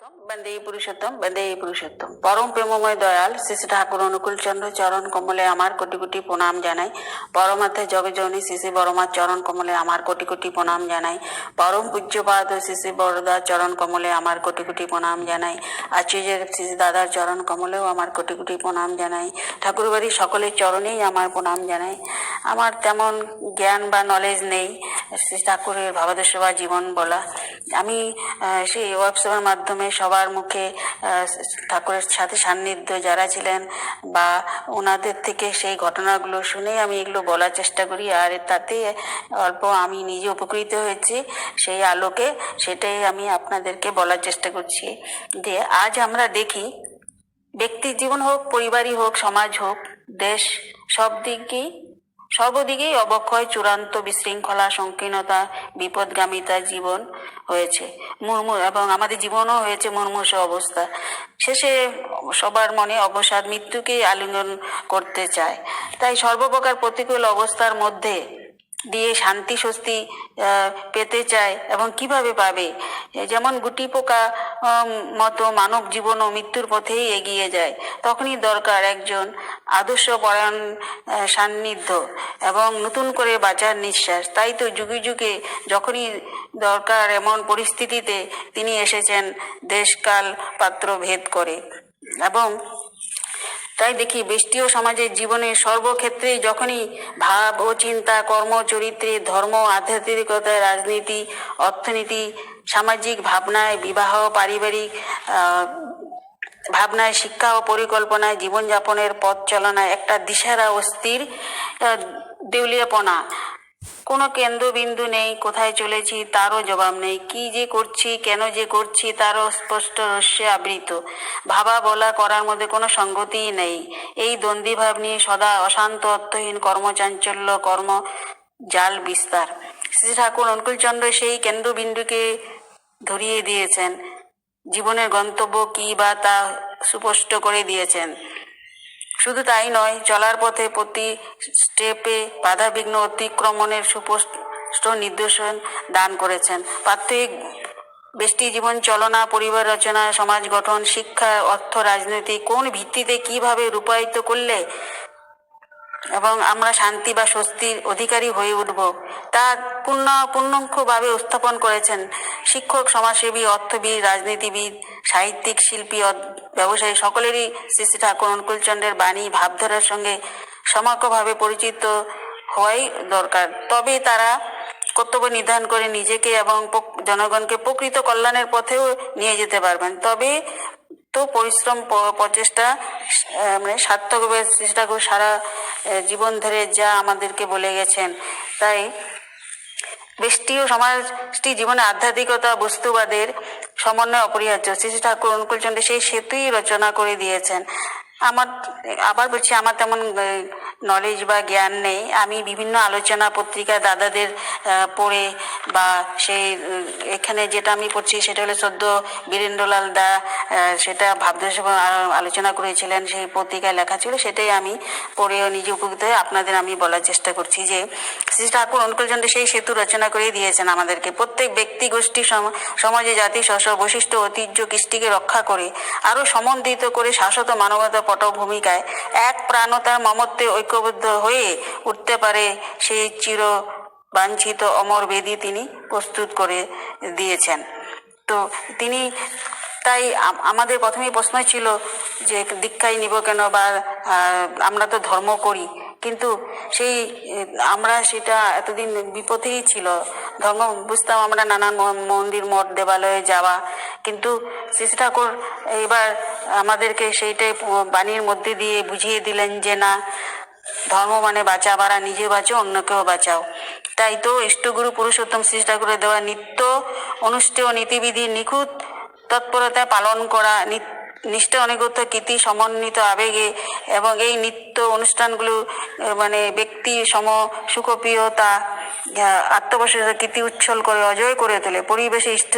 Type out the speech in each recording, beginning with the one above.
বন্দে পুরুষোত্তম বন্দে পুরুষোত্তম। পরম প্রেমময় দয়াল শ্রী ঠাকুর অনুকূল চন্দ্র চরণ কমলে আমার কোটি কোটি প্রণাম জানাই। পরমার্থে জগজননী শ্রী শ্রী বড়মার চরণ কমলে আমার কোটি কোটি প্রণাম জানাই। পরম পূজ্যপাদ শ্রী শ্রী বড়দার চরণ কমলে আমার কোটি কোটি প্রণাম জানাই। আচার্যের শ্রী দাদার চরণ কমলেও আমার কোটি কোটি প্রণাম জানাই। ঠাকুরবাড়ির সকলের চরণেই আমার প্রণাম জানাই। আমার তেমন জ্ঞান বা নলেজ নেই শ্রী ঠাকুরের ভাবাদর্শ বা জীবন বলা। আমি সেই ওয়েবসাইটের মাধ্যমে সবার মুখে ঠাকুরের সাথে সান্নিধ্য যারা ছিলেন বা ওনাদের থেকে সেই ঘটনাগুলো শুনে আমি এগুলো বলার চেষ্টা করি। আর তাতে অল্প আমি নিজে উপকৃত হয়েছি সেই আলোকে, সেটাই আমি আপনাদেরকে বলার চেষ্টা করছি। যে আজ আমরা দেখি ব্যক্তির জীবন হোক, পরিবারই হোক, সমাজ হোক, দেশ সব দিকেই সর্বদিকেই অবক্ষয়, চূড়ান্ত বিশৃঙ্খলা, সংকীর্ণতা, বিপদগামিতা জীবন হয়েছে। মুর্মু এবং আমাদের জীবনও হয়েছে মুরমুষ অবস্থা। শেষে সবার মনে অবসাদ, মৃত্যুকেই আলিঙ্গন করতে চায়। তাই সর্বপ্রকার প্রতিকূল অবস্থার মধ্যে দিয়ে শান্তি স্বস্তি পেতে চায় এবং কীভাবে পাবে? যেমন গুটি পোকা মতো মানব জীবন ও মৃত্যুর পথেই এগিয়ে যায়। তখনই দরকার একজন আদর্শ পরায়ণ সান্নিধ্য এবং নতুন করে বাঁচার নিঃশ্বাস। তাই তো যুগে যুগে যখনই দরকার এমন পরিস্থিতিতে তিনি এসেছেন, দেশকাল পাত্র ভেদ করে। এবং তাই দেখি বৃষ্টিও সমাজের জীবনে সর্বক্ষেত্রেই যখনই ভাব ও চিন্তা, কর্ম, চরিত্রে, ধর্ম আধ্যাত্মিকতা রাজনীতি, অর্থনীতি, সামাজিক ভাবনায় বিবাহ, পারিবারিক ভাবনায় শিক্ষা ও পরিকল্পনায় জীবনযাপনের পথ চালনায় একটা দিশারা অস্থির দেউলিয়াপনা। কোনো কেন্দ্রবিন্দু নেই, কোথায় চলেছি তারও জবাব নেই। কি যে করছি, কেন যে করছি তারও স্পষ্ট রহস্যে আবৃত। ভাবা বলা করার মধ্যে কোনো সঙ্গতিই নেই। এই দ্বন্দ্বিভাব নিয়ে সদা অশান্ত, অর্থহীন, কর্মচাঞ্চল্য, কর্ম জাল বিস্তার। শ্রী ঠাকুর অনুকূলচন্দ্র সেই কেন্দ্রবিন্দুকে ধরিয়ে দিয়েছেন। জীবনের গন্তব্য কি বা তা সুস্পষ্ট করে দিয়েছেন। শুধু তাই নয়, চলার পথে প্রতি স্টেপে বাধাবিঘ্ন অতিক্রমণের সুপষ্ট নির্দেশন দান করেছেন। প্রাত্যহিক বেষ্টি জীবন, চলনা, পরিবার রচনা, সমাজ গঠন, শিক্ষা, অর্থ, রাজনীতি, কোন ভিত্তিতে কীভাবে রূপায়িত করলে এবং আমরা শান্তি বা স্বস্তির অধিকারী হয়ে উঠব। তা পূর্ণ, পূর্ণাঙ্গভাবে উপস্থাপন করেছেন শিক্ষক, সমাজসেবী, অর্থবিদ, রাজনীতিবিদ, সাহিত্যিক, শিল্পী ব্যবসায়ী সকলেরই শ্রী ঠাকুর অনুকূলচন্দ্রের বাণী ভাবধারার সঙ্গে সমগ্রভাবে পরিচিত হওয়াই দরকার। তবে তারা কর্তব্য নির্ধারণ করে নিজেকে এবং জনগণকে প্রকৃত কল্যাণের পথেও নিয়ে যেতে পারবেন। তবে পরিশ্রম প্রচেষ্টা মানে সার্থক হবে, চেষ্টা করে সারা জীবন ধরে যা আমাদেরকে বলে গেছেন। তাই ও সমাজটি জীবনে আধ্যাত্মিকতা, বস্তুবাদের সমন্বয় অপরিহার্য। শ্রী ঠাকুর অনুকূলচন্দ্র সেই সেতুই রচনা করে দিয়েছেন। আমার, আবার বলছি, আমার তেমন নলেজ বা জ্ঞান নেই। আমি বিভিন্ন আলোচনা পত্রিকা দাদাদের পড়ে বা সেই এখানে যেটা আমি পড়ছি সেটা হলো সদ্য বীরেন্দ্রলাল দা সেটা ভাবদেশ আলোচনা করেছিলেন, সেই পত্রিকায় লেখা ছিল, সেটাই আমি পড়ে নিজে উপকৃত আপনাদের আমি বলার চেষ্টা করছি যে শ্রী ঠাকুর অনুকূলচন্দ্র সেই সেতু রচনা করে দিয়েছেন আমাদেরকে। প্রত্যেক ব্যক্তি, গোষ্ঠী সমাজে, জাতি স্বস্ব বৈশিষ্ট্য, ঐতিহ্য, কৃষ্টিকে রক্ষা করে আরও সমন্বিত করে শাশ্বত মানবতা পটভূমিকায় এক প্রাণতার মমত্বে ঐক্যবদ্ধ হয়ে উঠতে পারে সেই চির বাঞ্ছিত অমর বেদি তিনি প্রস্তুত করে দিয়েছেন। তো তিনি তাই আমাদের প্রথমেই প্রশ্ন ছিল যে দীক্ষাই নিব কেন বা আমরা তো ধর্ম করি। কিন্তু সেই আমরা সেটা এতদিন বিপথেই ছিল। ধর্ম, বুঝতাম আমরা নানান মন্দির, মঠ, দেবালয়ে যাওয়া। কিন্তু শ্রী শ্রী ঠাকুর এবার আমাদেরকে সেইটাই বাণীর মধ্যে দিয়ে বুঝিয়ে দিলেন যে না, ধর্ম মানে বাঁচাবার আর নিজে বাঁচো, অন্যকেও বাঁচাও। তাই তো ইষ্টগুরু, পুরুষোত্তম শ্রী ঠাকুরের দেওয়া নিত্য, অনুষ্ঠেয় নীতিবিধি নিখুঁত তৎপরতা পালন করা নি- নিষ্ঠ অনিগত কীর্তি সমন্বিত আবেগে এবং এই নৃত্য অনুষ্ঠানগুলো মানে ব্যক্তি সম সুখপ্রিয়তা আত্মবশ্বাস কীর্তি উচ্ছল করে, অজয় করে তোলে। পরিবেশে ইষ্ট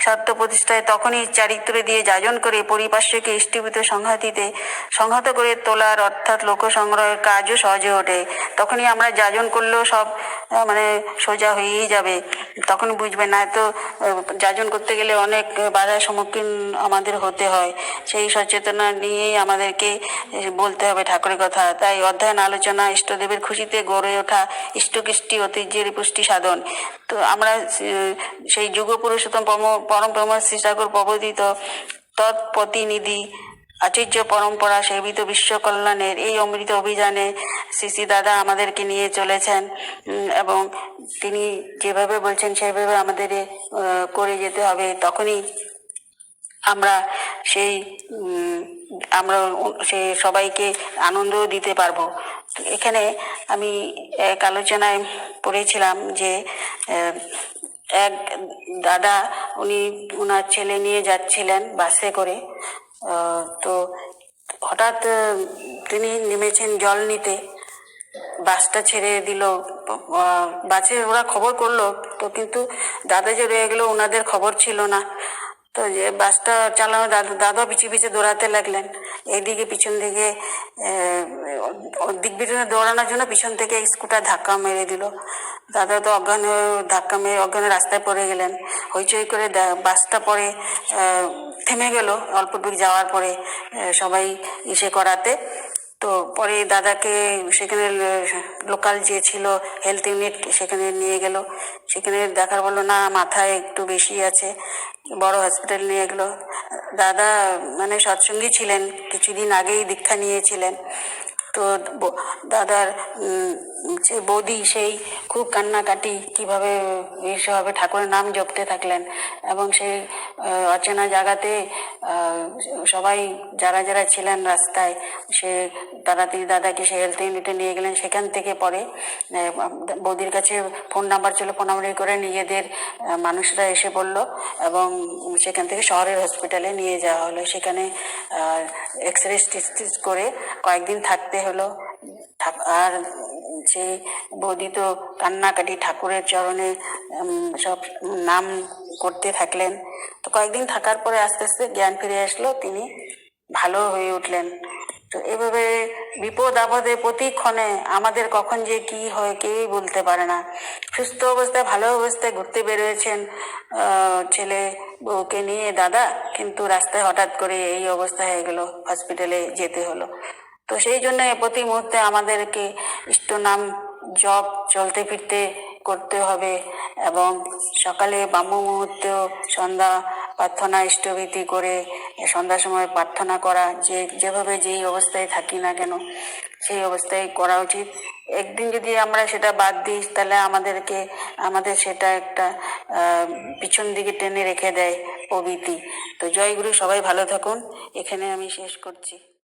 স্বার্থ প্রতিষ্ঠায় তখনই চারিত্র দিয়ে যাজন করে পরিপার্শ্বকে ইষ্টীভূত সংহতিতে, সংহত করে তোলার অর্থাৎ লোক সংগ্রহের কাজও সহজে ওঠে। তখনই আমরা যাজন করলেও সব মানে সোজা হয়েই যাবে। তখন বুঝবে না তো যাজন করতে গেলে অনেক বাধার সম্মুখীন আমাদের হতে হয়। সেই সচেতনা নিয়েই আমাদেরকে বলতে হবে ঠাকুরের কথা। তাই অধ্যয়ন, আলোচনা, ইষ্টদেবের খুশিতে গড়ে ওঠা ইষ্টকৃষ্টি ঐতিহ্যের পুষ্টি সাধন। তো আমরা সেই যুগ পুরুষোত্তম পরম- প্রেম শ্রী ঠাকুর প্রবোধিত তৎপ্রতিনিধি আচার্য পরম্পরা সেবিত বিশ্ব কল্যাণের এই অমৃত অভিযানে শ্রী দাদা আমাদেরকে নিয়ে চলেছেন এবং তিনি যেভাবে বলছেন সেভাবে আমাদের করে যেতে হবে। তখনই আমরা সেই আমরা সে সবাইকে আনন্দও দিতে পারব। এখানে আমি এক আলোচনায় পড়েছিলাম যে এক দাদা, উনি ওনার ছেলে নিয়ে যাচ্ছিলেন বাসে করে। তো হঠাৎ তিনি নেমেছেন জল নিতে। বাসটা ছেড়ে দিল। বাসে ওরা খবর করল। তো কিন্তু দাদা যে রয়ে গেলো ওনাদের খবর ছিল না। তো যে বাসটা চালানো দাদা দাদা পিছিয়ে পিছিয়ে দৌড়াতে লাগলেন। এইদিকে পিছন দিকে দিক বিটনে দৌড়ানোর জন্য পিছন থেকে স্কুটার ধাক্কা মেরে দিল। দাদা তো অজ্ঞান ধাক্কা মেরে অজ্ঞান রাস্তায় পড়ে গেলেন। হইচই করে বাসটা পরে থেমে গেল। অল্প দূর যাওয়ার পরে সবাই ইসে করাতে। তো পরে দাদাকে সেখানে লোকাল যে ছিল হেলথ ইউনিট সেখানে নিয়ে গেল। সেখানে দেখার বলল, না, মাথায় একটু বেশি আছে। বড় হসপিটাল নিয়ে গেলো। দাদা মানে সৎসঙ্গী ছিলেন, কিছুদিন আগেই দীক্ষা নিয়েছিলেন। তো দাদার যে বৌদি সেই খুব কান্নাকাটি কীভাবে এসবে ঠাকুরের নাম জপতে থাকলেন এবং সেই অচেনা জায়গাতে সবাই যারা যারা ছিলেন রাস্তায়, সে তাড়াতাড়ি দাদাকে সে হেলথ ইউনিটে নিয়ে গেলেন। সেখান থেকে পরে বৌদির কাছে ফোন নাম্বার ছিল, ফোন নাম্বার করে নিজেদের মানুষরা এসে পড়ল এবং সেখান থেকে শহরের হসপিটালে নিয়ে যাওয়া হলো। সেখানে এক্স রে করে কয়েকদিন থাকতে হলো। আর যে বৌদি তো কান্নাকাটি ঠাকুরের চরণে সব নাম করতে থাকলেন। তো কয়েকদিন থাকার পরে আস্তে আস্তে জ্ঞান ফিরে আসলো, তিনি ভালো হয়ে উঠলেন। তো এভাবে বিপদ আপদে প্রতিক্ষণে আমাদের কখন যে কি হয় কেউই বলতে পারে না। সুস্থ অবস্থায়, ভালো অবস্থায় ঘুরতে বেরোয়েছেন ছেলে বউকে নিয়ে দাদা। কিন্তু রাস্তায় হঠাৎ করে এই অবস্থা হয়ে গেল, হসপিটালে যেতে হলো। তো সেই জন্য প্রতি মুহূর্তে আমাদেরকে ইষ্ট নাম জপ, চলতে ফিরতে করতে হবে এবং সকালে ব্রাহ্ম মুহূর্তেও সন্ধ্যা প্রার্থনা, ইষ্টভীতি করে সন্ধ্যার সময় প্রার্থনা করা, যে যেভাবে যেই অবস্থায় থাকি না কেন, সেই অবস্থায় করা উচিত। একদিন যদি আমরা সেটা বাদ দিই, তাহলে আমাদেরকে, আমাদের সেটা একটা পিছন দিকে টেনে রেখে দেয় প্রভৃতি। তো জয়গুরু সবাই ভালো থাকুন। এখানে আমি শেষ করছি।